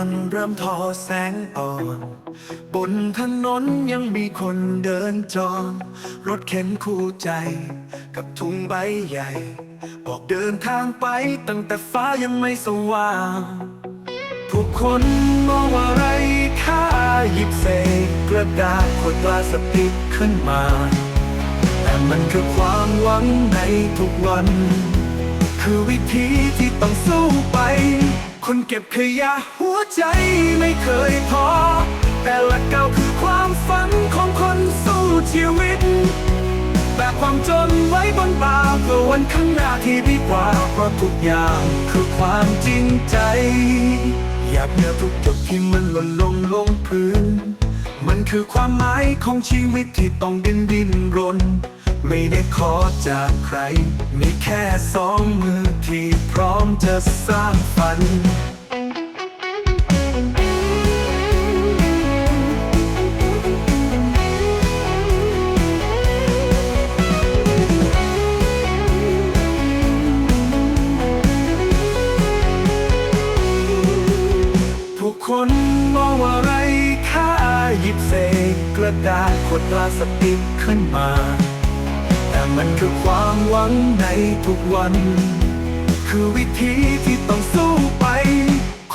ะวันเริ่มทอแสงอ่อน บนถนนยังมีคนเดินจอง รถเข็นคู่ใจ กับถุงใบใหญ่บอกเดินทางไปตั้งแต่ฟ้ายังไม่สว่างผู้คนมองว่าไรค่าหยิบเศษกระดาษขวดพลาสติกขึ้นมา แต่มันคือความหวังในทุกวัน คือวิธีที่ต้องสู้ไป คนเก็บขยะหัวใจไม่เคยท้อแต่ละก้าวคือความฝันของคนสู้ชีวิตแบกความจนไว้บนบ่าเพื่อวันข้างหน้าที่ดีกว่าเพราะทุกอย่างคือความจริงใจ อยากเหนือทุกหยดที่มันหล่นลงลงพื้น มันคือความหมายของชีวิตที่ต้องดิ้นดิ้นรน ไม่ได้ขอจากใคร มีแค่สองมือที่พร้อมจะสร้างฝันผู้คนมองว่าไรค่าหยิบเศษกระดาษขวดพลาสติกขึ้นมา มันคือความหวังในทุกวัน คือวิธีที่ต้องสู้ไป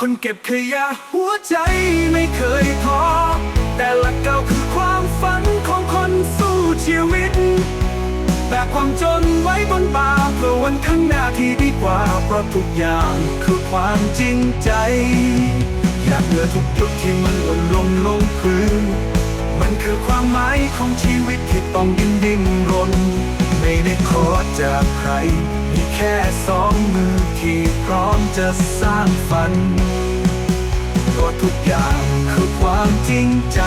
คนเก็บขยะหัวใจไม่เคยท้อแต่หละก้าคือความฝันของคนสู้ชีวิตแบกความจนไว้บนบ่าเพื่อวันข้างหน้าที่ดีกว่าเพราะทุกอย่างคือความจริงใจ อยากเหลือทุกจุดที่มันหล่นลงลงพื้นมันคือความหมายของชีวิตที่ต้องดิ้นดิ้นรน ไม่ได้ขอจากใคร มีแค่สองมือที่พร้อมจะสร้างฝันเพราะทุกอย่างคือความจริงใจ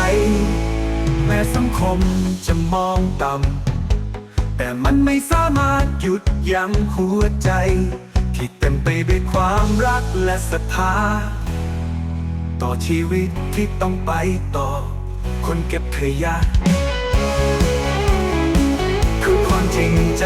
แม้สังคมจะมองต่ำ แต่มันไม่สามารถหยุดยั้งหัวใจ ที่เต็มไปด้วยความรักและศรัทธา ต่อชีวิตที่ต้องไปต่อ คนเก็บขยะ ริงใจ